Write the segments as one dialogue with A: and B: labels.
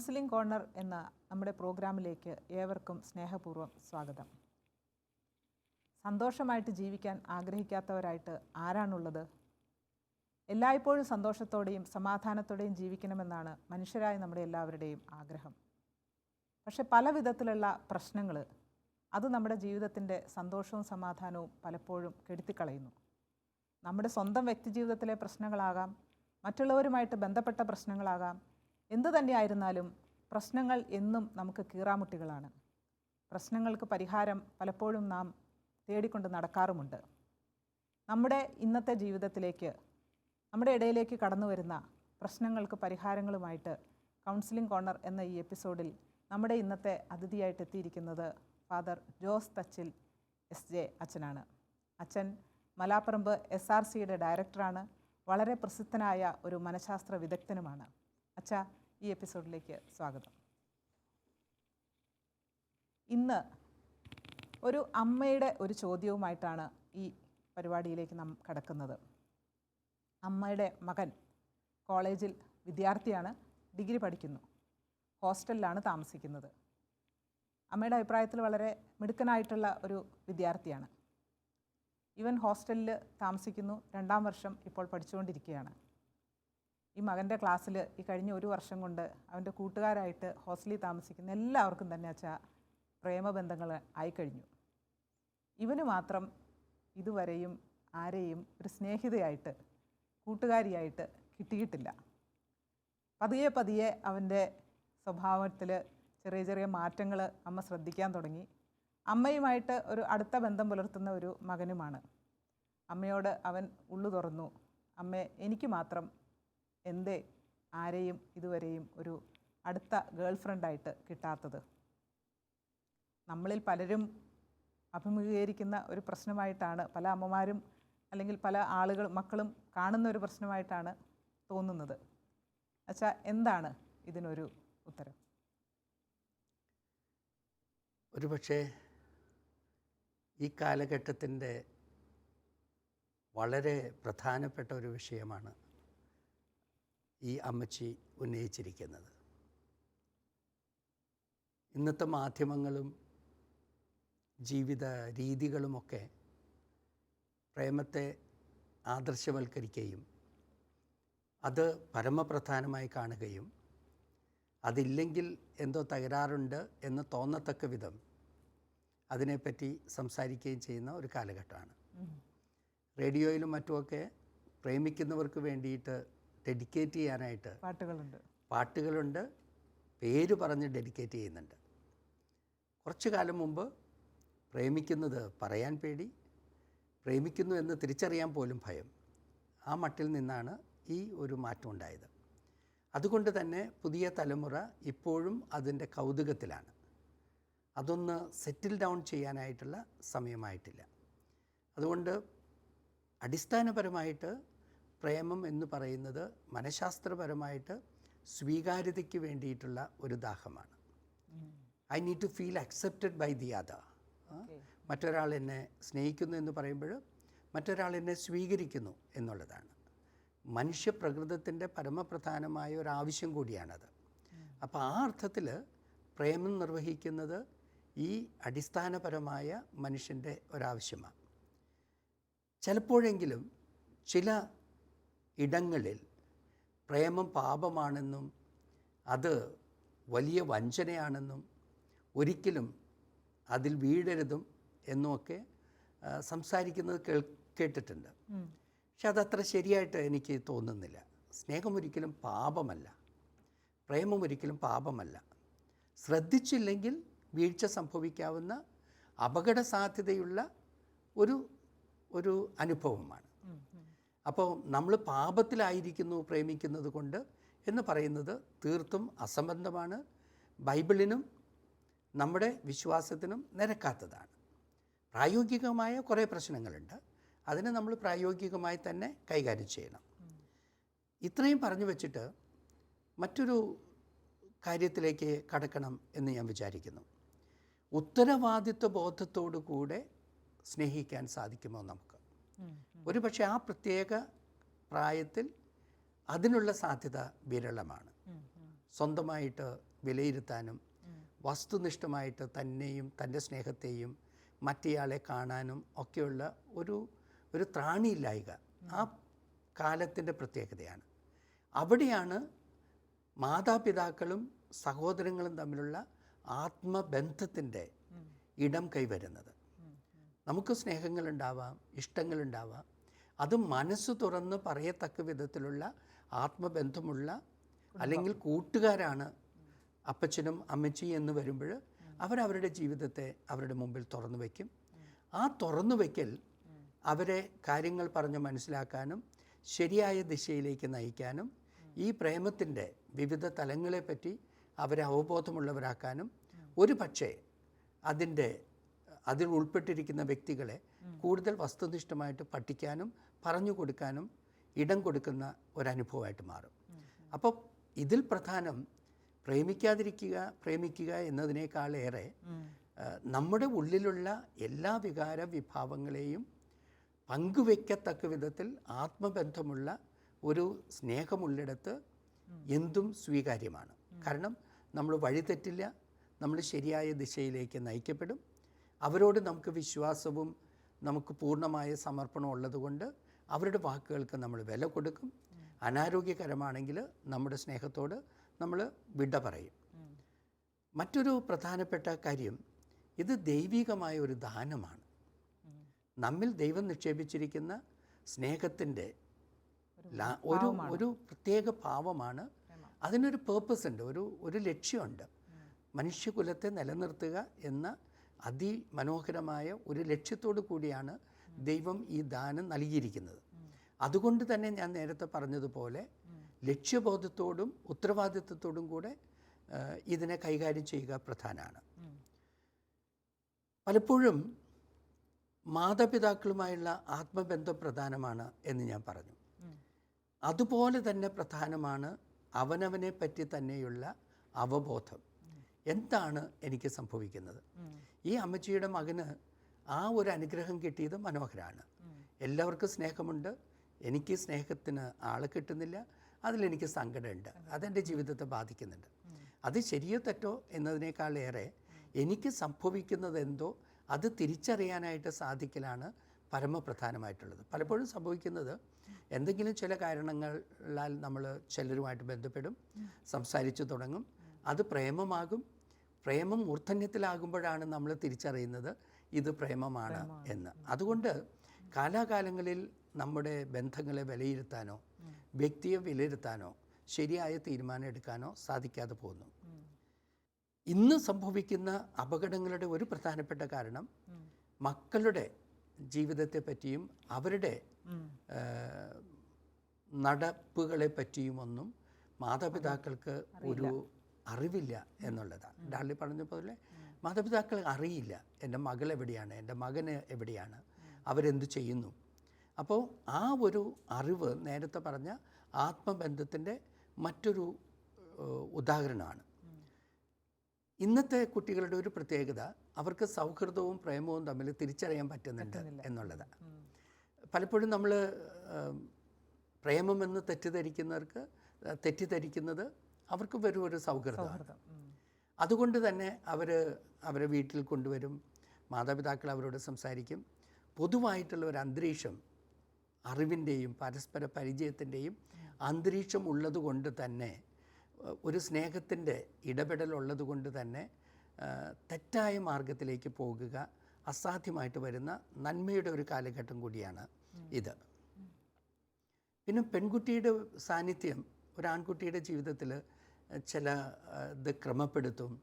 A: Counselling corner എന്ന നമ്മുടെ പ്രോഗ്രാമിലേക്ക് ഏവർക്കും സ്നേഹപൂർവം സ്വാഗതം. സന്തോഷമായിട്ട് ജീവിക്കാൻ ആഗ്രഹിക്കാത്തവരായിട്ട് ആരാണുള്ളത്? എല്ലായ്പ്പോഴും സന്തോഷത്തോടെയും സമാധാനത്തോടെയും ജീവിക്കണമെന്നാണ് മനുഷ്യരായ നമ്മുടെ എല്ലാവരുടെയും ആഗ്രഹം. പക്ഷെ പല വിധത്തിലുള്ള പ്രശ്നങ്ങൾ അത് നമ്മുടെ ജീവിതത്തിന്റെ സന്തോഷവും സമാധാനവും പലപ്പോഴും കെടുത്തിക്കളയുന്നു. നമ്മുടെ സ്വന്തം വ്യക്തിജീവിതത്തിലെ പ്രശ്നങ്ങളാകാം മറ്റുള്ളവരുമായിട്ട് ബന്ധപ്പെട്ട പ്രശ്നങ്ങളാകാം എന്തു തന്നെയായിരുന്നാലും പ്രശ്നങ്ങൾ എന്നും നമുക്ക് കീറാമുട്ടികളാണ്. പ്രശ്നങ്ങൾക്ക് പരിഹാരം പലപ്പോഴും നാം തേടിക്കൊണ്ട് നടക്കാറുമുണ്ട്. നമ്മുടെ ഇന്നത്തെ ജീവിതത്തിലേക്ക് നമ്മുടെ ഇടയിലേക്ക് കടന്നു വരുന്ന പ്രശ്നങ്ങൾക്ക് പരിഹാരങ്ങളുമായിട്ട് കൗൺസിലിംഗ് കോർണർ എന്ന ഈ എപ്പിസോഡിൽ നമ്മുടെ ഇന്നത്തെ അതിഥിയായിട്ട് എത്തിയിരിക്കുന്നത് father Jose Thachil S J അച്ഛനാണ്. അച്ഛൻ മലാപ്പറമ്പ് എസ് ആർ സിയുടെ ഡയറക്ടറാണ്. വളരെ പ്രസിദ്ധനായ ഒരു മനഃശാസ്ത്ര വിദഗ്ധനുമാണ്. അച്ഛ ഈ എപ്പിസോഡിലേക്ക് സ്വാഗതം. ഇന്ന് ഒരു അമ്മയുടെ ഒരു ചോദ്യവുമായിട്ടാണ് ഈ പരിപാടിയിലേക്ക് നാം കടക്കുന്നത്. അമ്മയുടെ മകൻ കോളേജിൽ വിദ്യാർത്ഥിയാണ് ഡിഗ്രി പഠിക്കുന്നു ഹോസ്റ്റലിലാണ് താമസിക്കുന്നത്. അമ്മയുടെ അഭിപ്രായത്തിൽ വളരെ മിടുക്കനായിട്ടുള്ള ഒരു വിദ്യാർത്ഥിയാണ്. ഇവൻ ഹോസ്റ്റലിൽ താമസിക്കുന്നു രണ്ടാം വർഷം ഇപ്പോൾ പഠിച്ചുകൊണ്ടിരിക്കുകയാണ്. ഈ മകന്റെ ക്ലാസ്സിൽ ഈ കഴിഞ്ഞ ഒരു വർഷം കൊണ്ട് അവന്റെ കൂട്ടുകാരായിട്ട് ഹോസ്റ്റലിൽ താമസിക്കുന്ന എല്ലാവർക്കും തന്നെ അച്ഛാ പ്രേമബന്ധങ്ങൾ ആയിക്കഴിഞ്ഞു. ഇവന് മാത്രം ഇതുവരെയും ആരെയും ഒരു സ്നേഹിതയായിട്ട് കൂട്ടുകാരിയായിട്ട് കിട്ടിയിട്ടില്ല. പതിയെ പതിയെ അവന്റെ സ്വഭാവത്തിൽ ചെറിയ ചെറിയ മാറ്റങ്ങൾ അമ്മ ശ്രദ്ധിക്കാൻ തുടങ്ങി. അമ്മയുമായിട്ട് ഒരു അടുത്ത ബന്ധം പുലർത്തുന്ന ഒരു മകനുമാണ്. അമ്മയോട് അവൻ ഉള്ളു തുറന്നു. അമ്മേ എനിക്ക് മാത്രം എന്തേ ആരെയും ഇതുവരെയും ഒരു അടുത്ത ഗേൾ ഫ്രണ്ടായിട്ട് കിട്ടാത്തത്? നമ്മളിൽ പലരും അഭിമുഖീകരിക്കുന്ന ഒരു പ്രശ്നമായിട്ടാണ് പല അമ്മമാരും അല്ലെങ്കിൽ പല ആളുകളും മക്കളും കാണുന്ന ഒരു പ്രശ്നമായിട്ടാണ് തോന്നുന്നത്. അച്ഛാ എന്താണ് ഇതിനൊരു ഉത്തരം?
B: ഒരുപക്ഷെ ഈ കാലഘട്ടത്തിന്റെ വളരെ പ്രധാനപ്പെട്ട ഒരു വിഷയമാണ് ഈ അമ്മച്ചി ഉന്നയിച്ചിരിക്കുന്നത്. ഇന്നത്തെ മാധ്യമങ്ങളും ജീവിത രീതികളുമൊക്കെ പ്രേമത്തെ ആദർശവൽക്കരിക്കുകയും അത് പരമപ്രധാനമായി കാണുകയും അതില്ലെങ്കിൽ എന്തോ തകരാറുണ്ട് എന്ന് തോന്നത്തക്ക വിധം അതിനെപ്പറ്റി സംസാരിക്കുകയും ചെയ്യുന്ന ഒരു കാലഘട്ടമാണ്. റേഡിയോയിലും മറ്റുമൊക്കെ പ്രേമിക്കുന്നവർക്ക് വേണ്ടിയിട്ട് ഡെഡിക്കേറ്റ് ചെയ്യാനായിട്ട്
A: പാട്ടുകളുണ്ട്.
B: പാട്ടുകളുണ്ട് പേര് പറഞ്ഞ് ഡെഡിക്കേറ്റ് ചെയ്യുന്നുണ്ട്. കുറച്ചു കാലം മുമ്പ് പ്രേമിക്കുന്നത് പറയാൻ പേടി പ്രേമിക്കുന്നു എന്ന് തിരിച്ചറിയാൻ പോലും ഭയം. ആ മട്ടിൽ നിന്നാണ് ഈ ഒരു മാറ്റം ഉണ്ടായത്. അതുകൊണ്ട് തന്നെ പുതിയ തലമുറ ഇപ്പോഴും അതിന്റെ കൗതുകത്തിലാണ്. അതൊന്ന് സെറ്റിൽ ഡൗൺ ചെയ്യാനായിട്ടുള്ള സമയമായിട്ടില്ല. അതുകൊണ്ട് അടിസ്ഥാനപരമായിട്ട് പ്രേമം എന്ന് പറയുന്നത് മനഃശാസ്ത്രപരമായിട്ട് സ്വീകാര്യതയ്ക്ക് വേണ്ടിയിട്ടുള്ള ഒരു ദാഹമാണ്. I need to feel accepted by the other മറ്റൊരാൾ എന്നെ സ്നേഹിക്കുന്നു എന്ന് പറയുമ്പോൾ മറ്റൊരാൾ എന്നെ സ്വീകരിക്കുന്നു എന്നുള്ളതാണ്. മനുഷ്യപ്രകൃതത്തിന്റെ പരമപ്രധാനമായ ഒരു ആവശ്യം കൂടിയാണത്. അപ്പോൾ ആ അർത്ഥത്തിൽ പ്രേമം നിർവഹിക്കുന്നത് ഈ അടിസ്ഥാനപരമായ മനുഷ്യന്റെ ഒരാവശ്യമാണ്. ചിലപ്പോഴെങ്കിലും ചില ഇടങ്ങളിൽ പ്രേമം പാപമാണെന്നും അത് വലിയ വഞ്ചനയാണെന്നും ഒരിക്കലും അതിൽ വീഴരുതും എന്നുമൊക്കെ സംസാരിക്കുന്നത് കേൾ കേട്ടിട്ടുണ്ട്. പക്ഷെ അതത്ര ശരിയായിട്ട് എനിക്ക് തോന്നുന്നില്ല. സ്നേഹം ഒരിക്കലും പാപമല്ല. പ്രേമം ഒരിക്കലും പാപമല്ല. ശ്രദ്ധിച്ചില്ലെങ്കിൽ വീഴ്ച സംഭവിക്കാവുന്ന അപകട സാധ്യതയുള്ള ഒരു ഒരു അനുഭവമാണ്. അപ്പോൾ നമ്മൾ പാപത്തിലായിരിക്കുന്നു പ്രേമിക്കുന്നത് കൊണ്ട് എന്ന് പറയുന്നത് തീർത്തും അസംബന്ധമാണ്. ബൈബിളിനും നമ്മുടെ വിശ്വാസത്തിനും നിരക്കാത്തതാണ്. പ്രായോഗികമായ കുറേ പ്രശ്നങ്ങളുണ്ട്. അതിനെ നമ്മൾ പ്രായോഗികമായി തന്നെ കൈകാര്യം ചെയ്യണം. ഇത്രയും പറഞ്ഞു വെച്ചിട്ട് മറ്റൊരു കാര്യത്തിലേക്ക് കടക്കണം എന്ന് ഞാൻ വിചാരിക്കുന്നു. ഉത്തരവാദിത്വ ബോധത്തോടു കൂടെ സ്നേഹിക്കാൻ സാധിക്കുമോ നമുക്ക്? ഒരു പക്ഷേ ആ പ്രത്യേക പ്രായത്തിൽ അതിനുള്ള സാധ്യത വിരളമാണ്. സ്വന്തമായിട്ട് വിലയിരുത്താനും വസ്തുനിഷ്ഠമായിട്ട് തന്നെയും തന്റെ സ്നേഹത്തെയും മറ്റേയാളെ കാണാനും ഒക്കെയുള്ള ഒരു ഒരു ത്രാണിയില്ലായ്ക ആ കാലത്തിന്റെ പ്രത്യേകതയാണ്. അവിടെയാണ് മാതാപിതാക്കളും സഹോദരങ്ങളും തമ്മിലുള്ള ആത്മബന്ധത്തിന്റെ ഇടം കൈവരുന്നത്. നമുക്ക് സ്നേഹങ്ങളുണ്ടാവാം ഇഷ്ടങ്ങളുണ്ടാവാം. അത് മനസ്സ് തുറന്ന് പറയത്തക്ക വിധത്തിലുള്ള ആത്മബന്ധമുള്ള അല്ലെങ്കിൽ കൂട്ടുകാരാണ് അപ്പച്ചനും അമ്മച്ചി എന്ന് വരുമ്പോൾ അവരവരുടെ ജീവിതത്തെ അവരുടെ മുമ്പിൽ തുറന്നു വയ്ക്കും. ആ തുറന്നു വയ്ക്കൽ അവരെ കാര്യങ്ങൾ പറഞ്ഞ് മനസ്സിലാക്കാനും ശരിയായ ദിശയിലേക്ക് നയിക്കാനും ഈ പ്രേമത്തിന്റെ വിവിധ തലങ്ങളെപ്പറ്റി അവരെ അവബോധമുള്ളവരാക്കാനും ഒരു പക്ഷേ അതിന്റെ അതിൽ ഉൾപ്പെട്ടിരിക്കുന്ന വ്യക്തികളെ കൂടുതൽ വസ്തുനിഷ്ഠമായിട്ട് പഠിക്കാനും പറഞ്ഞു കൊടുക്കാനും ഇടം കൊടുക്കുന്ന ഒരനുഭവമായിട്ട് മാറും. അപ്പോൾ ഇതിൽ പ്രധാനം പ്രേമിക്കാതിരിക്കുക പ്രേമിക്കുക എന്നതിനേക്കാളേറെ നമ്മുടെ ഉള്ളിലുള്ള എല്ലാ വികാര വിഭാവങ്ങളെയും പങ്കുവയ്ക്കത്തക്ക വിധത്തിൽ ആത്മബന്ധമുള്ള ഒരു സ്നേഹമുള്ളിടത്ത് എന്തും സ്വീകാര്യമാണ്. കാരണം നമ്മൾ വഴിതെറ്റില്ല നമ്മൾ ശരിയായ ദിശയിലേക്ക് നയിക്കപ്പെടും. അവരോട് നമുക്ക് വിശ്വാസവും നമുക്ക് പൂർണമായ സമർപ്പണവും ഉള്ളതുകൊണ്ട് അവരുടെ വാക്കുകൾക്ക് നമ്മൾ വില കൊടുക്കും. അനാരോഗ്യകരമാണെങ്കിൽ നമ്മുടെ സ്നേഹത്തോട് നമ്മൾ വിട പറയും. മറ്റൊരു പ്രധാനപ്പെട്ട കാര്യം ഇത് ദൈവികമായ ഒരു ദാനമാണ്. നമ്മിൽ ദൈവം നിക്ഷേപിച്ചിരിക്കുന്ന സ്നേഹത്തിന്റെ ഒരു ഒരു പ്രത്യേക ഭാവമാണ് അതിനൊരു പേർപ്പസ് ഉണ്ട് ഒരു ഒരു ലക്ഷ്യമുണ്ട്. മനുഷ്യകുലത്തെ നിലനിർത്തുക എന്ന അതിമനോഹരമായ ഒരു ലക്ഷ്യത്തോടു കൂടിയാണ് ദൈവം ഈ ദാനം നൽകിയിരിക്കുന്നത്. അതുകൊണ്ട് തന്നെ ഞാൻ നേരത്തെ പറഞ്ഞതുപോലെ ലക്ഷ്യബോധത്തോടും ഉത്തരവാദിത്വത്തോടും കൂടെ ഇതിനെ കൈകാര്യം ചെയ്യുക പ്രധാനമാണ്. പലപ്പോഴും മാതാപിതാക്കളുമായുള്ള ആത്മബന്ധം പ്രധാനമാണ് എന്ന് ഞാൻ പറഞ്ഞു. അതുപോലെ തന്നെ പ്രധാനമാണ് അവനവനെ പറ്റി തന്നെയുള്ള അവബോധം. എന്താണ് എനിക്ക് സംഭവിക്കുന്നത്? ഈ അമ്മച്ചിയുടെ മകന് ആ ഒരു അനുഗ്രഹം കിട്ടിയത് മനോഹരമാണ് എല്ലാവർക്കും സ്നേഹമുണ്ട്. എനിക്ക് സ്നേഹത്തിന് ആളെ കിട്ടുന്നില്ല. അതിലെനിക്ക് സങ്കടമുണ്ട്. അതെന്റെ ജീവിതത്തെ ബാധിക്കുന്നുണ്ട്. അത് ശരിയോ തെറ്റോ എന്നതിനേക്കാളേറെ എനിക്ക് സംഭവിക്കുന്നത് എന്തോ അത് തിരിച്ചറിയാനായിട്ട് സാധിക്കലാണ് പരമപ്രധാനമായിട്ടുള്ളത്. പലപ്പോഴും സംഭവിക്കുന്നത് എന്തെങ്കിലും ചില കാരണങ്ങളാൽ നമ്മൾ ചിലരുമായിട്ട് ബന്ധപ്പെടും സംസാരിച്ചു തുടങ്ങും. അത് പ്രേമമാകും. പ്രേമം മൂർധന്യത്തിലാകുമ്പോഴാണ് നമ്മൾ തിരിച്ചറിയുന്നത് ഇത് പ്രേമമാണ് എന്ന്. അതുകൊണ്ട് കാലാകാലങ്ങളിൽ നമ്മുടെ ബന്ധങ്ങളെ വിലയിരുത്താനോ വ്യക്തിയെ വിലയിരുത്താനോ ശരിയായ തീരുമാനം എടുക്കാനോ സാധിക്കാതെ പോകുന്നു. ഇന്ന് സംഭവിക്കുന്ന അപകടങ്ങളുടെ ഒരു പ്രധാനപ്പെട്ട കാരണം മക്കളുടെ ജീവിതത്തെ പറ്റിയും അവരുടെ നടപ്പുകളെ പറ്റിയുമൊന്നും മാതാപിതാക്കൾക്ക് ഒരു അറിവില്ല എന്നുള്ളതാണ്. ഡാർലി പറഞ്ഞ പോലെ മാതാപിതാക്കൾ അറിയില്ല. എന്റെ മകൾ എവിടെയാണ്? എന്റെ മകന് എവിടെയാണ്? അവരെന്ത് ചെയ്യുന്നു? അപ്പോൾ ആ ഒരു അറിവ് നേരത്തെ പറഞ്ഞ ആത്മബന്ധത്തിന്റെ മറ്റൊരു ഉദാഹരണമാണ്. ഇന്നത്തെ കുട്ടികളുടെ ഒരു പ്രത്യേകത അവർക്ക് സൗഹൃദവും പ്രേമവും തമ്മിൽ തിരിച്ചറിയാൻ പറ്റുന്നുണ്ട് എന്നുള്ളതാണ് പലപ്പോഴും നമ്മൾ പ്രേമമെന്ന് തെറ്റിദ്ധരിക്കുന്നവർക്ക് തെറ്റിദ്ധരിക്കുന്നത് അവർക്ക് വരും ഒരു സൗഹൃദമാണ് അതുകൊണ്ട് തന്നെ അവർ അവരെ വീട്ടിൽ കൊണ്ടുവരും. മാതാപിതാക്കൾ അവരോട് സംസാരിക്കും. പൊതുവായിട്ടുള്ള ഒരു അന്തരീക്ഷം അറിവിന്റെയും പരസ്പര പരിചയത്തിന്റെയും അന്തരീക്ഷം ഉള്ളതുകൊണ്ട് തന്നെ ഒരു സ്നേഹത്തിന്റെ ഇടപെടലുള്ളത് കൊണ്ട് തന്നെ തെറ്റായ മാർഗത്തിലേക്ക് പോകുക അസാധ്യമായിട്ട് വരുന്ന നന്മയുടെ ഒരു കാലഘട്ടം കൂടിയാണ് ഇത്. പിന്നെ പെൺകുട്ടിയുടെ സാന്നിധ്യം ഒരു ആൺകുട്ടിയുടെ ജീവിതത്തിൽ ചില ഇത് ക്രമപ്പെടുത്തും.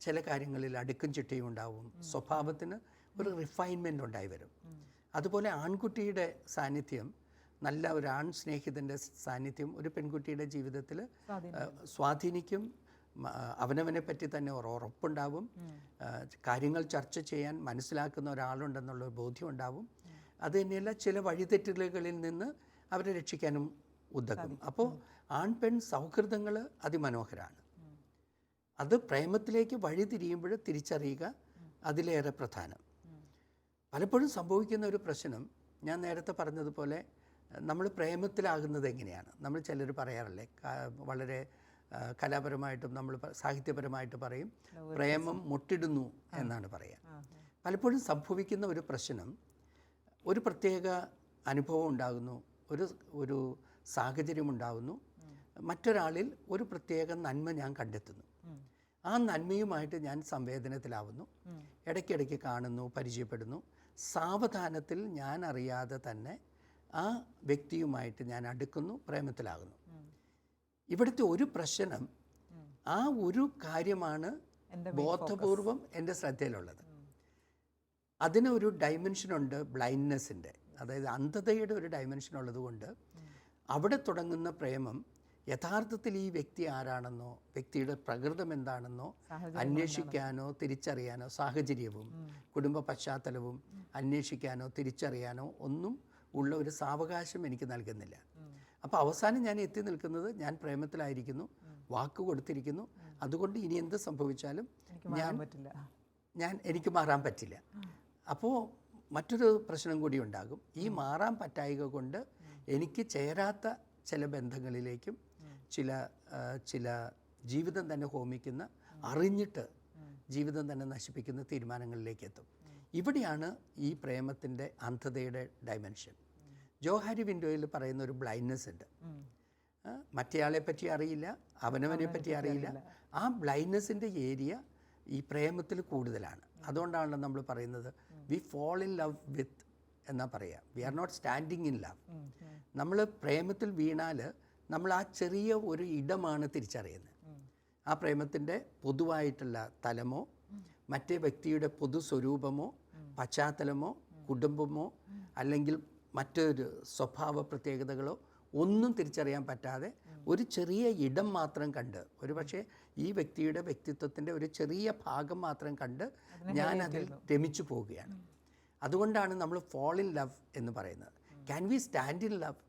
B: ചില കാര്യങ്ങളിൽ അടുക്കും ചിട്ടയും ഉണ്ടാവും. സ്വഭാവത്തിന് ഒരു റിഫൈൻമെന്റ് ഉണ്ടായി വരും. അതുപോലെ ആൺകുട്ടിയുടെ സാന്നിധ്യം നല്ല ഒരു ആൺ സ്നേഹിതന്റെ സാന്നിധ്യം ഒരു പെൺകുട്ടിയുടെ ജീവിതത്തിൽ സ്വാധീനിക്കും. അവനവനെ പറ്റി തന്നെ ഒരു ഉറപ്പുണ്ടാവും. കാര്യങ്ങൾ ചർച്ച ചെയ്യാൻ മനസ്സിലാക്കുന്ന ഒരാളുണ്ടെന്നുള്ള ഒരു ബോധ്യം ഉണ്ടാവും. അത് തന്നെയല്ല ചില വഴിതെറ്റലുകളിൽ നിന്ന് അവരെ രക്ഷിക്കാനും ഉതകും അപ്പോൾ ആൺ പെൺ സൗഹൃദങ്ങൾ അതിമനോഹരമാണ് അത് പ്രേമത്തിലേക്ക് വഴിതിരിയുമ്പോൾ തിരിച്ചറിയുക അതിലേറെ പ്രധാനം. പലപ്പോഴും സംഭവിക്കുന്ന ഒരു പ്രശ്നം ഞാൻ നേരത്തെ പറഞ്ഞതുപോലെ നമ്മൾ പ്രേമത്തിലാകുന്നത് എങ്ങനെയാണ്? നമ്മൾ ചിലർ പറയാറല്ലേ വളരെ കലാപരമായിട്ടും നമ്മൾ സാഹിത്യപരമായിട്ട് പറയും പ്രേമം മുട്ടിടുന്നു എന്നാണ് പറയുക പലപ്പോഴും സംഭവിക്കുന്ന ഒരു പ്രശ്നം ഒരു പ്രത്യേക അനുഭവം ഉണ്ടാകുന്നു ഒരു ഒരു സാഹചര്യം ഉണ്ടാകുന്നു മറ്റൊരാളിൽ ഒരു പ്രത്യേക നന്മ ഞാൻ കണ്ടെത്തുന്നു. ആ നന്മയുമായിട്ട് ഞാൻ സംവേദനത്തിലാവുന്നു. ഇടയ്ക്കിടയ്ക്ക് കാണുന്നു പരിചയപ്പെടുന്നു. സാവധാനത്തിൽ ഞാൻ അറിയാതെ തന്നെ ആ വ്യക്തിയുമായിട്ട് ഞാൻ അടുക്കുന്നു പ്രേമത്തിലാകുന്നു. ഇവിടുത്തെ ഒരു പ്രശ്നം ആ ഒരു കാര്യമാണ് ബോധപൂർവം എന്റെ ശ്രദ്ധയിലുള്ളത്. അതിനൊരു ഒരു ഡൈമെൻഷനുണ്ട് ബ്ലൈൻഡ്നെസ്സിന്റെ അതായത് അന്ധതയുടെ ഒരു ഡൈമെൻഷൻ ഉള്ളതുകൊണ്ട് അവിടെ തുടങ്ങുന്ന പ്രേമം യഥാർത്ഥത്തിൽ ഈ വ്യക്തി ആരാണെന്നോ വ്യക്തിയുടെ പ്രകൃതം എന്താണെന്നോ അന്വേഷിക്കാനോ തിരിച്ചറിയാനോ സാഹചര്യവും കുടുംബ പശ്ചാത്തലവും അന്വേഷിക്കാനോ തിരിച്ചറിയാനോ ഒന്നും ഉള്ള ഒരു സാവകാശം എനിക്ക് നൽകുന്നില്ല. അപ്പോൾ അവസാനം ഞാൻ എത്തി നിൽക്കുന്നത് ഞാൻ പ്രേമത്തിലായിരിക്കുന്നു വാക്ക് കൊടുത്തിരിക്കുന്നു. അതുകൊണ്ട് ഇനി എന്ത് സംഭവിച്ചാലും
A: ഞാൻ
B: ഞാൻ എനിക്ക് മാറാൻ പറ്റില്ല. അപ്പോൾ മറ്റൊരു പ്രശ്നം കൂടി ഉണ്ടാകും. ഈ മാറാൻ പറ്റായിക കൊണ്ട് എനിക്ക് ചേരാത്ത ചില ബന്ധങ്ങളിലേക്കും ചില ചില ജീവിതം തന്നെ ഹോമിക്കുന്ന അറിഞ്ഞിട്ട് ജീവിതം തന്നെ നശിപ്പിക്കുന്ന തീരുമാനങ്ങളിലേക്ക് എത്തും ഇവിടെയാണ് ഈ പ്രേമത്തിന്റെ അന്ധതയുടെ ഡയമെൻഷൻ ജോഹാരി വിൻഡോയിൽ പറയുന്ന ഒരു ബ്ലൈൻഡ്നെസ് ഉണ്ട്. മറ്റേയാളെ പറ്റി അറിയില്ല അവനവനെ പറ്റി അറിയില്ല. ആ ബ്ലൈൻഡ്നെസ്സിന്റെ ഏരിയ ഈ പ്രേമത്തിൽ കൂടുതലാണ്. അതുകൊണ്ടാണല്ലോ നമ്മൾ പറയുന്നത് we fall in love with എന്നാ പറയുക we are not standing in love. നമ്മൾ പ്രേമത്തിൽ വീണാൽ നമ്മൾ ആ ചെറിയ ഒരു ഇടമാണ് തിരിച്ചറിയുന്നത്. ആ പ്രേമത്തിന്റെ പൊതുവായിട്ടുള്ള തലമോ മറ്റേ വ്യക്തിയുടെ പൊതു സ്വരൂപമോ പശ്ചാത്തലമോ കുടുംബമോ അല്ലെങ്കിൽ മറ്റൊരു സ്വഭാവ പ്രത്യേകതകളോ ഒന്നും തിരിച്ചറിയാൻ പറ്റാതെ ഒരു ചെറിയ ഇടം മാത്രം കണ്ട് ഒരു പക്ഷേ ഈ വ്യക്തിയുടെ വ്യക്തിത്വത്തിന്റെ ഒരു ചെറിയ ഭാഗം മാത്രം കണ്ട് ഞാൻ അതിൽ രമിച്ചു പോവുകയാണ്. അതുകൊണ്ടാണ് നമ്മൾ ഫോൾ ഇൻ ലവ് എന്ന് പറയുന്നത്. Can we stand in love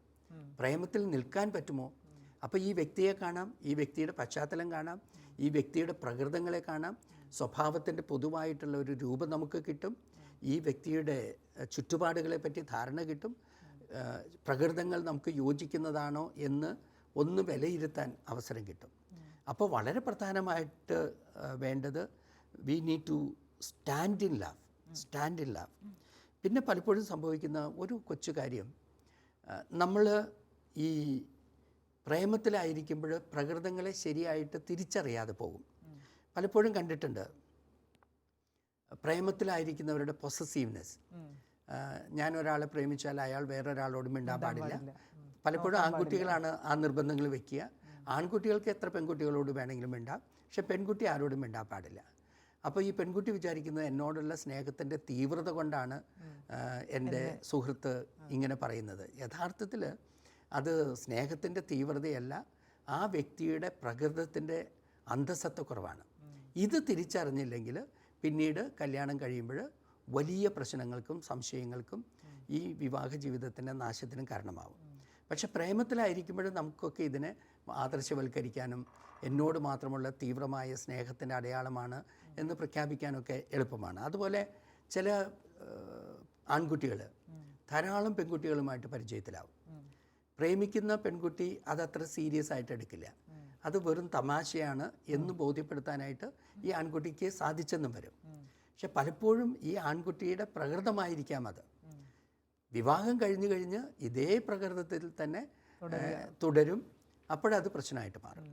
B: പ്രേമത്തിൽ നിൽക്കാൻ പറ്റുമോ? അപ്പോൾ ഈ വ്യക്തിയെ കാണാം ഈ വ്യക്തിയുടെ പശ്ചാത്തലം കാണാം ഈ വ്യക്തിയുടെ പ്രകൃതങ്ങളെ കാണാം സ്വഭാവത്തിന്റെ പൊതുവായിട്ടുള്ള ഒരു രൂപം നമുക്ക് കിട്ടും ഈ വ്യക്തിയുടെ ചുറ്റുപാടുകളെ പറ്റി ധാരണ കിട്ടും പ്രകൃതങ്ങൾ നമുക്ക് യോജിക്കുന്നതാണോ എന്ന് ഒന്ന് വിലയിരുത്താൻ അവസരം കിട്ടും. അപ്പോൾ വളരെ പ്രധാനമായിട്ട് വേണ്ടത് we need to stand in love stand in love പിന്നെ പലപ്പോഴും സംഭവിക്കുന്ന ഒരു കൊച്ചു കാര്യം. നമ്മൾ ഈ പ്രേമത്തിലായിരിക്കുമ്പോൾ പ്രകൃതങ്ങളെ ശരിയായിട്ട് തിരിച്ചറിയാതെ പോകും. പലപ്പോഴും കണ്ടിട്ടുണ്ട്. പ്രേമത്തിലായിരിക്കുന്നവരുടെ പൊസസീവ്നെസ് ഞാൻ ഒരാളെ പ്രേമിച്ചാൽ അയാൾ വേറൊരാളോട് മിണ്ടാൻ പാടില്ല. പലപ്പോഴും ആൺകുട്ടികളാണ് ആ നിർബന്ധങ്ങൾ വെക്കുക. ആൺകുട്ടികൾക്ക് എത്ര പെൺകുട്ടികളോട് വേണമെങ്കിലും മിണ്ടാം. പക്ഷെ പെൺകുട്ടി ആരോടും മിണ്ടാൻ പാടില്ല. അപ്പോൾ ഈ പെൺകുട്ടി വിചാരിക്കുന്നത് എന്നോടുള്ള സ്നേഹത്തിന്റെ തീവ്രത കൊണ്ടാണ് എന്റെ സുഹൃത്ത് ഇങ്ങനെ പറയുന്നത്. യഥാർത്ഥത്തിൽ അത് സ്നേഹത്തിന്റെ തീവ്രതയല്ല ആ വ്യക്തിയുടെ പ്രകൃതത്തിന്റെ അന്തസത്വക്കുറവാണ് ഇത് തിരിച്ചറിഞ്ഞില്ലെങ്കിൽ പിന്നീട് കല്യാണം കഴിയുമ്പോൾ വലിയ പ്രശ്നങ്ങൾക്കും സംശയങ്ങൾക്കും ഈ വിവാഹ ജീവിതത്തിന്റെ നാശത്തിനും കാരണമാവും. പക്ഷെ പ്രേമത്തിലായിരിക്കുമ്പോഴും നമുക്കൊക്കെ ഇതിനെ ആദർശവൽക്കരിക്കാനും എന്നോട് മാത്രമുള്ള തീവ്രമായ സ്നേഹത്തിന്റെ അടയാളമാണ് എന്ന് പ്രഖ്യാപിക്കാനൊക്കെ എളുപ്പമാണ്. അതുപോലെ ചില ആൺകുട്ടികൾ ധാരാളം പെൺകുട്ടികളുമായിട്ട് പരിചയത്തിലാവും. പ്രേമിക്കുന്ന പെൺകുട്ടി അതത്ര സീരിയസ് ആയിട്ട് എടുക്കില്ല. അത് വെറും തമാശയാണ് എന്ന് ബോധ്യപ്പെടുത്താനായിട്ട് ഈ ആൺകുട്ടിക്ക് സാധിച്ചെന്നും വരും. പക്ഷെ പലപ്പോഴും ഈ ആൺകുട്ടിയുടെ പ്രകൃതമായിരിക്കാം അത്. വിവാഹം കഴിഞ്ഞു കഴിഞ്ഞ് ഇതേ പ്രകൃതത്തിൽ തന്നെ തുടരും. അപ്പോഴത് പ്രശ്നമായിട്ട് മാറും.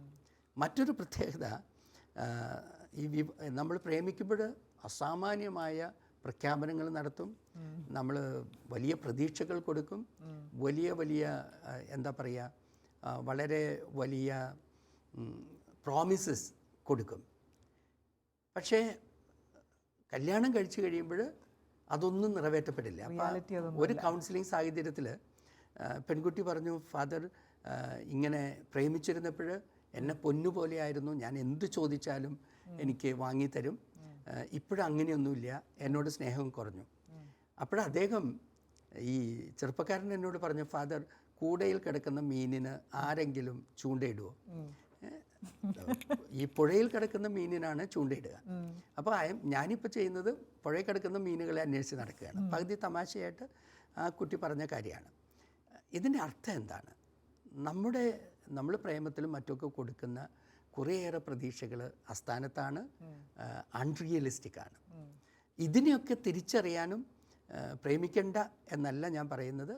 B: മറ്റൊരു പ്രത്യേകത ഈ വി നമ്മൾ പ്രേമിക്കുമ്പോൾ അസാമാന്യമായ പ്രഖ്യാപനങ്ങൾ നടത്തും. നമ്മൾ വലിയ പ്രതീക്ഷകൾ കൊടുക്കും. വലിയ വലിയ എന്താ പറയുക വളരെ വലിയ പ്രോമിസസ് കൊടുക്കും. പക്ഷേ കല്യാണം കഴിച്ചു കഴിയുമ്പോൾ അതൊന്നും നിറവേറ്റപ്പെടില്ല. അപ്പോൾ ഒരു കൗൺസിലിംഗ് സാഹചര്യത്തിൽ പെൺകുട്ടി പറഞ്ഞു ഫാദർ ഇങ്ങനെ പ്രേമിച്ചിരുന്നപ്പോൾ എന്നെ പൊന്നുപോലെയായിരുന്നു. ഞാൻ എന്ത് ചോദിച്ചാലും എനിക്ക് വാങ്ങിത്തരും. ഇപ്പോഴും അങ്ങനെയൊന്നുമില്ല. എന്നോട് സ്നേഹം കുറഞ്ഞു. അപ്പോൾ അദ്ദേഹം ഈ ചെറുപ്പക്കാരൻ എന്നോട് പറഞ്ഞു ഫാദർ കൂടയിൽ കിടക്കുന്ന മീനിന് ആരെങ്കിലും ചൂണ്ടയിടുമോ ഈ പുഴയിൽ കിടക്കുന്ന മീനിനാണ് ചൂണ്ടയിടുക. അപ്പോൾ ഞാനിപ്പോൾ ചെയ്യുന്നത് പുഴയിൽ കിടക്കുന്ന മീനുകളെ അന്വേഷിച്ച് നടക്കുകയാണ്. പകുതി തമാശയായിട്ട് ആ കുട്ടി പറഞ്ഞ കാര്യമാണ്. ഇതിന്റെ അർത്ഥം എന്താണ്? നമ്മുടെ നമ്മൾ പ്രേമത്തിലും മറ്റൊക്കെ കൊടുക്കുന്ന കുറേയേറെ പ്രതീക്ഷകൾ അസ്ഥാനത്താണ്. അൺറിയലിസ്റ്റിക് ആണ്. ഇതിനെയൊക്കെ തിരിച്ചറിയാനും പ്രേമിക്കണ്ട എന്നല്ല ഞാൻ പറയുന്നത്.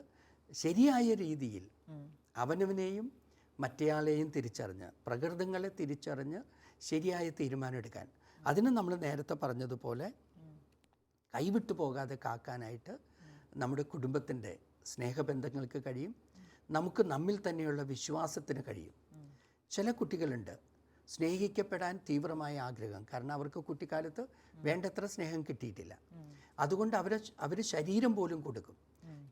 B: ശരിയായ രീതിയിൽ. അവനവനെയും മറ്റേയാളെയും തിരിച്ചറിഞ്ഞ് പ്രകൃതങ്ങളെ തിരിച്ചറിഞ്ഞ് ശരിയായ തീരുമാനം എടുക്കാൻ അതിന് നമ്മൾ നേരത്തെ പറഞ്ഞതുപോലെ കൈവിട്ടു പോകാതെ കാക്കാനായിട്ട് നമ്മുടെ കുടുംബത്തിന്റെ സ്നേഹബന്ധങ്ങൾക്ക് കഴിയും. നമുക്ക് നമ്മിൽ തന്നെയുള്ള വിശ്വാസത്തിന് കഴിയും. ചില കുട്ടികളുണ്ട്. സ്നേഹിക്കപ്പെടാൻ തീവ്രമായ ആഗ്രഹം. കാരണം അവർക്ക് കുട്ടിക്കാലത്ത് വേണ്ടത്ര സ്നേഹം കിട്ടിയിട്ടില്ല. അതുകൊണ്ട് അവർ അവർ ശരീരം പോലും കൊടുക്കും.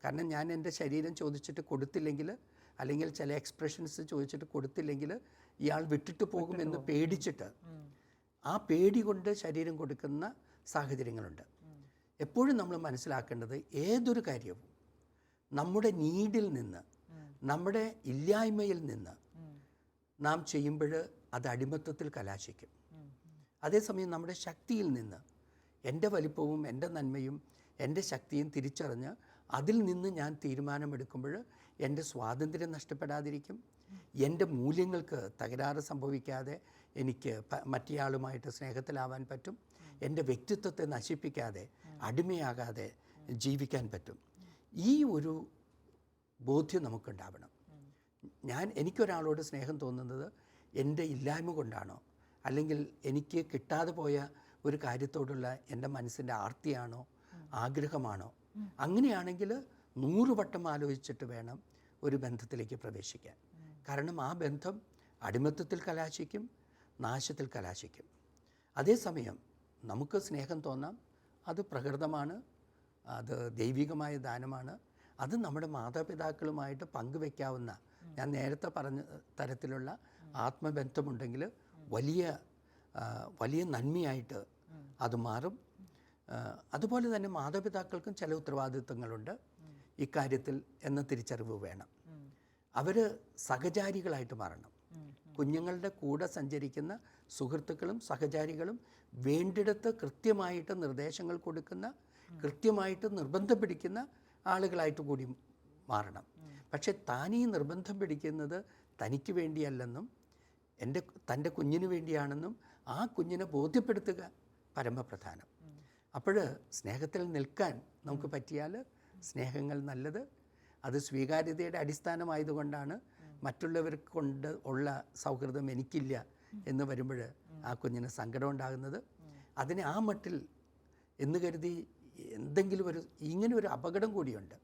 B: കാരണം ഞാൻ എന്റെ ശരീരം ചോദിച്ചിട്ട് കൊടുത്തില്ലെങ്കിൽ അല്ലെങ്കിൽ ചില എക്സ്പ്രഷൻസ് ചോദിച്ചിട്ട് കൊടുത്തില്ലെങ്കിൽ ഇയാൾ വിട്ടിട്ട് പോകുമെന്ന് പേടിച്ചിട്ട് ആ പേടി കൊണ്ട് ശരീരം കൊടുക്കുന്ന സാഹചര്യങ്ങളുണ്ട്. എപ്പോഴും നമ്മൾ മനസ്സിലാക്കേണ്ടത് ഏതൊരു കാര്യവും നമ്മുടെ നീഡിൽ നിന്ന് നമ്മുടെ ഇല്ലായ്മയിൽ നിന്ന് നാം ചെയ്യുമ്പോൾ അത് അടിമത്തത്തിൽ കലാശിക്കും. അതേസമയം നമ്മുടെ ശക്തിയിൽ നിന്ന് എന്റെ വലിപ്പവും എന്റെ നന്മയും എന്റെ ശക്തിയും തിരിച്ചറിഞ്ഞ് അതിൽ നിന്ന് ഞാൻ തീരുമാനമെടുക്കുമ്പോൾ എന്റെ സ്വാതന്ത്ര്യം നഷ്ടപ്പെടാതിരിക്കും. എന്റെ മൂല്യങ്ങൾക്ക് തകരാറ് സംഭവിക്കാതെ എനിക്ക് മറ്റേയാളുമായിട്ട് സ്നേഹത്തിലാവാൻ പറ്റും. എന്റെ വ്യക്തിത്വത്തെ നശിപ്പിക്കാതെ അടിമയാകാതെ ജീവിക്കാൻ പറ്റും. ഈ ഒരു ബോധ്യം നമുക്കുണ്ടാവണം. ഞാൻ എനിക്കൊരാളോട് സ്നേഹം തോന്നുന്നത് എന്റെ ഇല്ലായ്മ കൊണ്ടാണോ? അല്ലെങ്കിൽ എനിക്ക് കിട്ടാതെ പോയ ഒരു കാര്യത്തോടുള്ള എന്റെ മനസ്സിന്റെ ആർത്തിയാണോ? ആഗ്രഹമാണോ? അങ്ങനെയാണെങ്കിൽ നൂറ് വട്ടം ആലോചിച്ചിട്ട് വേണം ഒരു ബന്ധത്തിലേക്ക് പ്രവേശിക്കാൻ. കാരണം ആ ബന്ധം അടിമത്തത്തിൽ കലാശിക്കും നാശത്തിൽ കലാശിക്കും. അതേസമയം നമുക്ക് സ്നേഹം തോന്നാം അത് പ്രകൃതമാണ് അത് ദൈവികമായ ദാനമാണ് അത് നമ്മുടെ മാതാപിതാക്കളുമായിട്ട് പങ്കുവെക്കാവുന്ന ഞാൻ നേരത്തെ പറഞ്ഞ തരത്തിലുള്ള ആത്മബന്ധമുണ്ടെങ്കിൽ വലിയ വലിയ നന്മയായിട്ട് അത് മാറും. അതുപോലെ തന്നെ മാതാപിതാക്കൾക്കും ചില ഉത്തരവാദിത്വങ്ങളുണ്ട് ഇക്കാര്യത്തിൽ എന്ന തിരിച്ചറിവ് വേണം. അവർ സഹചാരികളായിട്ട് മാറണം. കുഞ്ഞുങ്ങളുടെ കൂടെ സഞ്ചരിക്കുന്ന സുഹൃത്തുക്കളും സഹചാരികളും വേണ്ടിടത്ത് കൃത്യമായിട്ട് നിർദ്ദേശങ്ങൾ കൊടുക്കുന്ന കൃത്യമായിട്ട് നിർബന്ധം പിടിക്കുന്ന ആളുകളായിട്ട് കൂടി മാറണം. പക്ഷേ ഈ നിർബന്ധം പിടിക്കുന്നത് തനിക്ക് വേണ്ടിയല്ലെന്നും എന്റെ തന്റെ കുഞ്ഞിന് വേണ്ടിയാണെന്നും ആ കുഞ്ഞിനെ ബോധ്യപ്പെടുത്തുക പരമപ്രധാനം. അപ്പോൾ സ്നേഹത്തിൽ നിൽക്കാൻ നമുക്ക് പറ്റിയാൽ സ്നേഹങ്ങൾ നല്ലത്. അത് സ്വീകാര്യതയുടെ അടിസ്ഥാനമായതുകൊണ്ടാണ് മറ്റുള്ളവർക്ക് കൊണ്ട് ഉള്ള സൗഹൃദം എനിക്കില്ല എന്ന് വരുമ്പോൾ ആ കുഞ്ഞിന് സങ്കടം ഉണ്ടാകുന്നത്. അതിന് ആ മട്ടിൽ എന്ന് കരുതി എന്തെങ്കിലും ഒരു ഇങ്ങനെ ഒരു അപകടം കൂടിയുണ്ട്.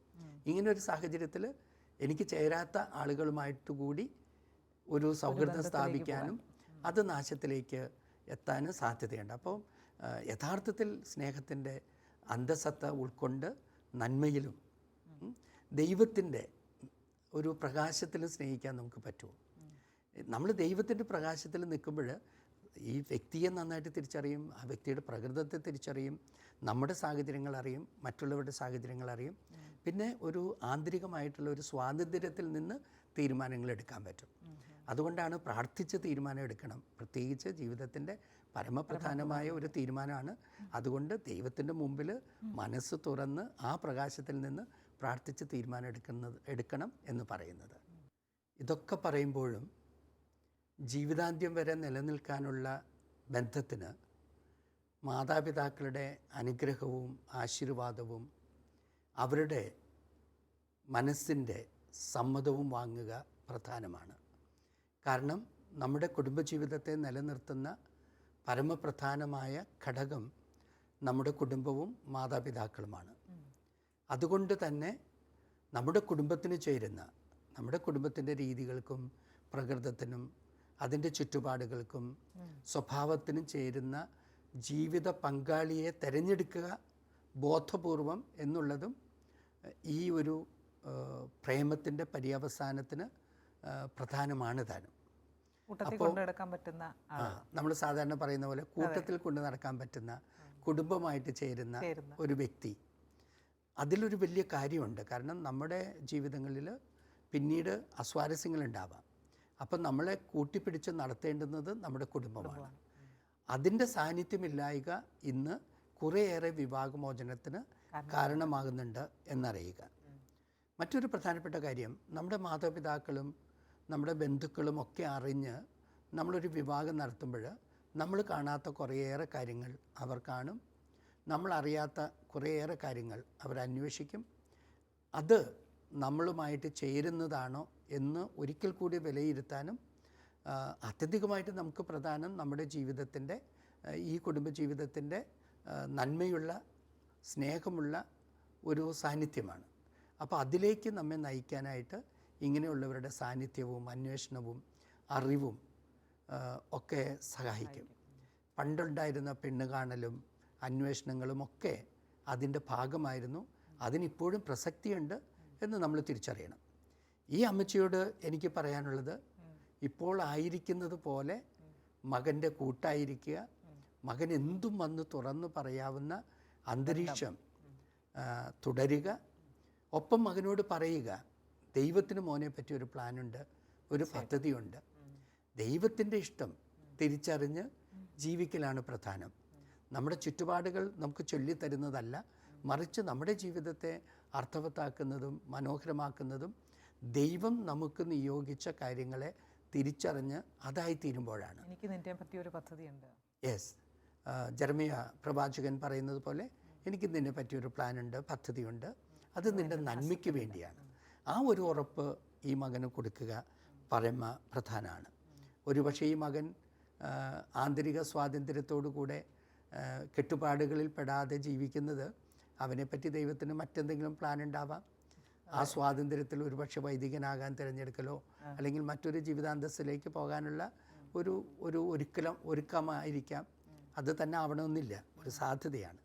B: ഇങ്ങനെ ഒരു സാഹചര്യത്തിൽ എനിക്ക് ചേരാത്ത ആളുകളുമായിട്ട് കൂടി ഒരു സൗഹൃദം സ്ഥാപിക്കാനും അത് നാശത്തിലേക്ക് എത്താനും സാധ്യതയുണ്ട്. അപ്പോൾ യഥാർത്ഥത്തിൽ സ്നേഹത്തിന്റെ അന്തസത്ത ഉൾക്കൊണ്ട് നന്മയിലും ദൈവത്തിന്റെ ഒരു പ്രകാശത്തിലും സ്നേഹിക്കാൻ നമുക്ക് പറ്റുമോ? നമ്മൾ ദൈവത്തിന്റെ പ്രകാശത്തിൽ നിൽക്കുമ്പോൾ ഈ വ്യക്തിയെ നന്നായിട്ട് തിരിച്ചറിയും ആ വ്യക്തിയുടെ പ്രകൃതത്തെ തിരിച്ചറിയും നമ്മുടെ സാഹചര്യങ്ങൾ അറിയും മറ്റുള്ളവരുടെ സാഹചര്യങ്ങൾ അറിയും. പിന്നെ ഒരു ആന്തരികമായിട്ടുള്ള ഒരു സ്വാതന്ത്ര്യത്തിൽ നിന്ന് തീരുമാനങ്ങൾ എടുക്കാൻ പറ്റും. അതുകൊണ്ടാണ് പ്രാർത്ഥിച്ച് തീരുമാനം എടുക്കണം. പ്രത്യേകിച്ച് ജീവിതത്തിന്റെ പരമപ്രധാനമായ ഒരു തീരുമാനമാണ്. അതുകൊണ്ട് ദൈവത്തിന്റെ മുമ്പിൽ മനസ്സ് തുറന്ന് ആ പ്രകാശത്തിൽ നിന്ന് പ്രാർത്ഥിച്ച് തീരുമാനം എടുക്കുന്നത് എടുക്കണം എന്ന് പറയുന്നത്. ഇതൊക്കെ പറയുമ്പോഴും ജീവിതാന്ത്യം വരെ നിലനിൽക്കാനുള്ള ബന്ധത്തിന് മാതാപിതാക്കളുടെ അനുഗ്രഹവും ആശീർവാദവും അവരുടെ മനസ്സിന്റെ സമ്മതവും വാങ്ങുക പ്രധാനമാണ്. കാരണം നമ്മുടെ കുടുംബജീവിതത്തെ നിലനിർത്തുന്ന പരമപ്രധാനമായ ഘടകം നമ്മുടെ കുടുംബവും മാതാപിതാക്കളുമാണ്. അതുകൊണ്ട് തന്നെ നമ്മുടെ കുടുംബത്തിന് ചേരുന്ന നമ്മുടെ കുടുംബത്തിന്റെ രീതികൾക്കും പ്രകൃതത്തിനും അതിന്റെ ചുറ്റുപാടുകൾക്കും സ്വഭാവത്തിനും ചേരുന്ന ജീവിത പങ്കാളിയെ തിരഞ്ഞെടുക്കുക ബോധപൂർവം എന്നുള്ളതും ഈ ഒരു പ്രേമത്തിന്റെ പര്യവസാനത്തിന് പ്രധാനമാണ് താനും.
A: കൂട്ടത്തിൽ കൊണ്ടു നടക്കാൻ പറ്റുന്ന
B: നമ്മൾ സാധാരണ പറയുന്ന പോലെ കൂട്ടത്തിൽ കൊണ്ട് നടക്കാൻ പറ്റുന്ന കുടുംബമായിട്ട് ചേരുന്ന
A: ചേരുന്ന.
B: ഒരു വ്യക്തി. അതിലൊരു വലിയ കാര്യമുണ്ട്. കാരണം നമ്മുടെ ജീവിതങ്ങളിൽ പിന്നീട് അസ്വാരസ്യങ്ങളുണ്ടാവാം. അപ്പം നമ്മളെ കൂട്ടിപ്പിടിച്ച് നടത്തേണ്ടുന്നത് നമ്മുടെ കുടുംബമാണ്. അതിന്റെ സാന്നിധ്യമില്ലായ്ക ഇന്ന് കുറേയേറെ വിവാഹമോചനത്തിന് കാരണമാകുന്നുണ്ട് എന്നറിയുക. മറ്റൊരു പ്രധാനപ്പെട്ട കാര്യം നമ്മുടെ മാതാപിതാക്കളും നമ്മുടെ ബന്ധുക്കളും ഒക്കെ അറിഞ്ഞ് നമ്മളൊരു വിവാഹം നടത്തുമ്പോൾ നമ്മൾ കാണാത്ത കുറേയേറെ കാര്യങ്ങൾ അവർ കാണും. നമ്മളറിയാത്ത കുറേയേറെ കാര്യങ്ങൾ അവർ അന്വേഷിക്കും. അത് നമ്മളുമായിട്ട് ചേരുന്നതാണോ എന്ന് ഒരിക്കൽ കൂടി വിലയിരുത്താനും അത്യധികമായിട്ട് നമുക്ക് പ്രധാനം നമ്മുടെ ജീവിതത്തിന്റെ ഈ കുടുംബജീവിതത്തിന്റെ നന്മയുള്ള സ്നേഹമുള്ള ഒരു സാന്നിധ്യമാണ്. അപ്പോൾ അതിലേക്ക് നമ്മെ നയിക്കാനായിട്ട് ഇങ്ങനെയുള്ളവരുടെ സാന്നിധ്യവും അന്വേഷണവും അറിവും ഒക്കെ സഹായിക്കും. പണ്ടുണ്ടായിരുന്ന പെണ്ണ് കാണലും അന്വേഷണങ്ങളും ഒക്കെ അതിന്റെ ഭാഗമായിരുന്നു. അതിനിപ്പോഴും പ്രസക്തിയുണ്ട് എന്ന് നമ്മൾ തിരിച്ചറിയണം. ഈ അമ്മച്ചിയോട് എനിക്ക് പറയാനുള്ളത് ഇപ്പോൾ ആയിരിക്കുന്നത് പോലെ മകന്റെ കൂട്ടായിരിക്കുക. മകൻ എന്തും വന്ന് തുറന്നു പറയാവുന്ന അന്തരീക്ഷം തുടരുക. ഒപ്പം മകനോട് പറയുക ദൈവത്തിന് മോനെ പറ്റി ഒരു പ്ലാനുണ്ട് ഒരു പദ്ധതിയുണ്ട്. ദൈവത്തിന്റെ ഇഷ്ടം തിരിച്ചറിഞ്ഞ് ജീവിക്കലാണ് പ്രധാനം. നമ്മുടെ ചുറ്റുപാടുകൾ നമുക്ക് ചൊല്ലിത്തരുന്നതല്ല മറിച്ച് നമ്മുടെ ജീവിതത്തെ അർത്ഥവത്താക്കുന്നതും മനോഹരമാക്കുന്നതും ദൈവം നമുക്ക് നിയോഗിച്ച കാര്യങ്ങളെ തിരിച്ചറിഞ്ഞ് അതായിത്തീരുമ്പോഴാണ്.
A: എനിക്ക് നിന്റെ പറ്റി ഒരു പദ്ധതിയുണ്ട്.
B: യെസ് ജർമിയ പ്രവാചകൻ പറയുന്നത് പോലെ എനിക്ക് നിന്നെ പറ്റിയൊരു പ്ലാനുണ്ട് പദ്ധതിയുണ്ട്. അത് നിന്റെ നന്മയ്ക്ക് വേണ്ടിയാണ്. ആ ഒരു ഉറപ്പ് ഈ മകന് കൊടുക്കുക പരമ പ്രധാനമാണ് ഒരുപക്ഷെ ഈ മകൻ ആന്തരിക സ്വാതന്ത്ര്യത്തോടു കൂടെ കെട്ടുപാടുകളിൽ പെടാതെ ജീവിക്കുന്നത് അവനെപ്പറ്റി ദൈവത്തിന് മറ്റെന്തെങ്കിലും പ്ലാൻ ഉണ്ടാവാം? ആ സ്വാതന്ത്ര്യത്തിൽ ഒരുപക്ഷെ വൈദികനാകാൻ തിരഞ്ഞെടുക്കലോ അല്ലെങ്കിൽ മറ്റൊരു ജീവിതാന്തസ്സിലേക്ക് പോകാനുള്ള ഒരു ഒരു ഒരുക്കലം ഒരുക്കമായിരിക്കാം. അത് തന്നെ ആവണമെന്നില്ല. ഒരു സാധ്യതയാണ്.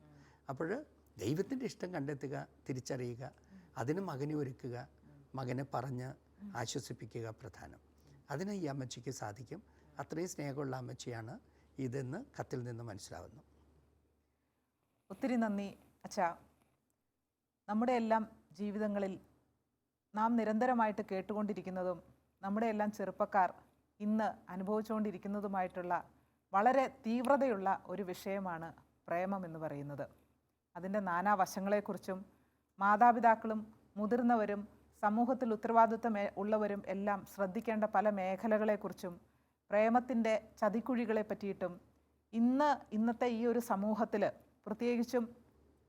B: അപ്പോൾ ദൈവത്തിന്റെ ഇഷ്ടം കണ്ടെത്തുക തിരിച്ചറിയുക അതിന് മകനെ ഒരുക്കുക മകനെ പറഞ്ഞ് ആശ്വസിപ്പിക്കുക പ്രധാനം. അതിന് ഈ അമ്മച്ചിക്ക് സാധിക്കും. അത്രയും സ്നേഹമുള്ള അമ്മച്ചിയാണ് ഇതെന്ന് കത്തിൽ നിന്ന് മനസ്സിലാവുന്നു.
A: ഒത്തിരി നന്ദി അച്ഛാ. നമ്മുടെ എല്ലാം ജീവിതങ്ങളിൽ നാം നിരന്തരമായിട്ട് കേട്ടുകൊണ്ടിരിക്കുന്നതും നമ്മുടെ എല്ലാം ചെറുപ്പക്കാർ ഇന്ന് അനുഭവിച്ചുകൊണ്ടിരിക്കുന്നതുമായിട്ടുള്ള വളരെ തീവ്രതയുള്ള ഒരു വിഷയമാണ് പ്രേമം എന്ന് പറയുന്നത്. അതിന്റെ നാനാവശങ്ങളെക്കുറിച്ചും മാതാപിതാക്കളും മുതിർന്നവരും സമൂഹത്തിൽ ഉത്തരവാദിത്വം ഉള്ളവരും എല്ലാം ശ്രദ്ധിക്കേണ്ട പല മേഖലകളെക്കുറിച്ചും പ്രേമത്തിന്റെ ചതിക്കുഴികളെ പറ്റിയിട്ടും ഇന്ന് ഇന്നത്തെ ഈ ഒരു സമൂഹത്തിൽ പ്രത്യേകിച്ചും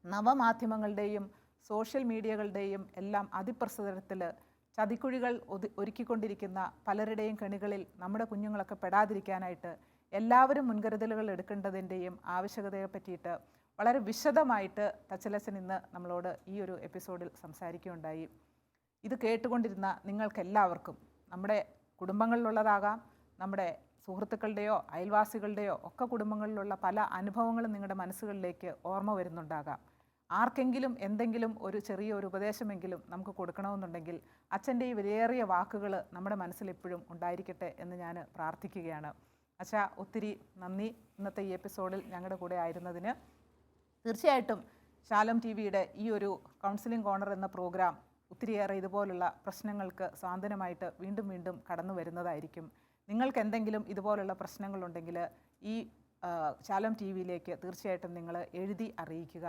A: നവമാധ്യമങ്ങളുടെയും സോഷ്യൽ മീഡിയകളുടെയും എല്ലാം അതിപ്രസരത്തിൽ ചതിക്കുഴികൾ ഒതി ഒരുക്കിക്കൊണ്ടിരിക്കുന്ന പലരുടെയും കെണികളിൽ നമ്മുടെ കുഞ്ഞുങ്ങളൊക്കെ പെടാതിരിക്കാനായിട്ട് എല്ലാവരും മുൻകരുതലുകൾ എടുക്കേണ്ടതിന്റെയും ആവശ്യകതയെ പറ്റിയിട്ട് വളരെ വിശദമായിട്ട് തച്ചലച്ചൻ ഇന്ന് നമ്മളോട് ഈ ഒരു എപ്പിസോഡിൽ സംസാരിക്കുകയുണ്ടായി. ഇത് കേട്ടുകൊണ്ടിരുന്ന നിങ്ങൾക്കെല്ലാവർക്കും നമ്മുടെ കുടുംബങ്ങളിലുള്ളതാകാം നമ്മുടെ സുഹൃത്തുക്കളുടെയോ അയൽവാസികളുടെയോ ഒക്കെ കുടുംബങ്ങളിലുള്ള പല അനുഭവങ്ങളും നിങ്ങളുടെ മനസ്സുകളിലേക്ക് ഓർമ്മ വരുന്നുണ്ടാകാം. ആർക്കെങ്കിലും എന്തെങ്കിലും ഒരു ചെറിയ ഒരു ഉപദേശമെങ്കിലും നമുക്ക് കൊടുക്കണമെന്നുണ്ടെങ്കിൽ അച്ഛന്റെ ഈ വിലയേറിയ വാക്കുകൾ നമ്മുടെ മനസ്സിൽ എപ്പോഴും ഉണ്ടായിരിക്കട്ടെ എന്ന് ഞാൻ പ്രാർത്ഥിക്കുകയാണ്. അച്ഛ ഒത്തിരി നന്ദി. ഇന്നത്തെ ഈ എപ്പിസോഡിൽ ഞങ്ങളുടെ കൂടെ ആയിരുന്നതിന്. തീർച്ചയായിട്ടും ശാലം ടി വിയുടെ ഈ ഒരു കൗൺസിലിംഗ് കോർണർ എന്ന പ്രോഗ്രാം ഒത്തിരിയേറെ ഇതുപോലുള്ള പ്രശ്നങ്ങൾക്ക് സാന്ത്വനമായിട്ട് വീണ്ടും വീണ്ടും കടന്നു വരുന്നതായിരിക്കും. നിങ്ങൾക്ക് എന്തെങ്കിലും ഇതുപോലുള്ള പ്രശ്നങ്ങളുണ്ടെങ്കിൽ ഈ ശാലം ടി വിയിലേക്ക് തീർച്ചയായിട്ടും നിങ്ങൾ എഴുതി അറിയിക്കുക.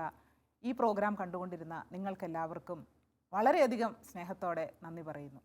A: ഈ പ്രോഗ്രാം കണ്ടുകൊണ്ടിരുന്ന നിങ്ങൾക്കെല്ലാവർക്കും വളരെയധികം സ്നേഹത്തോടെ നന്ദി പറയുന്നു.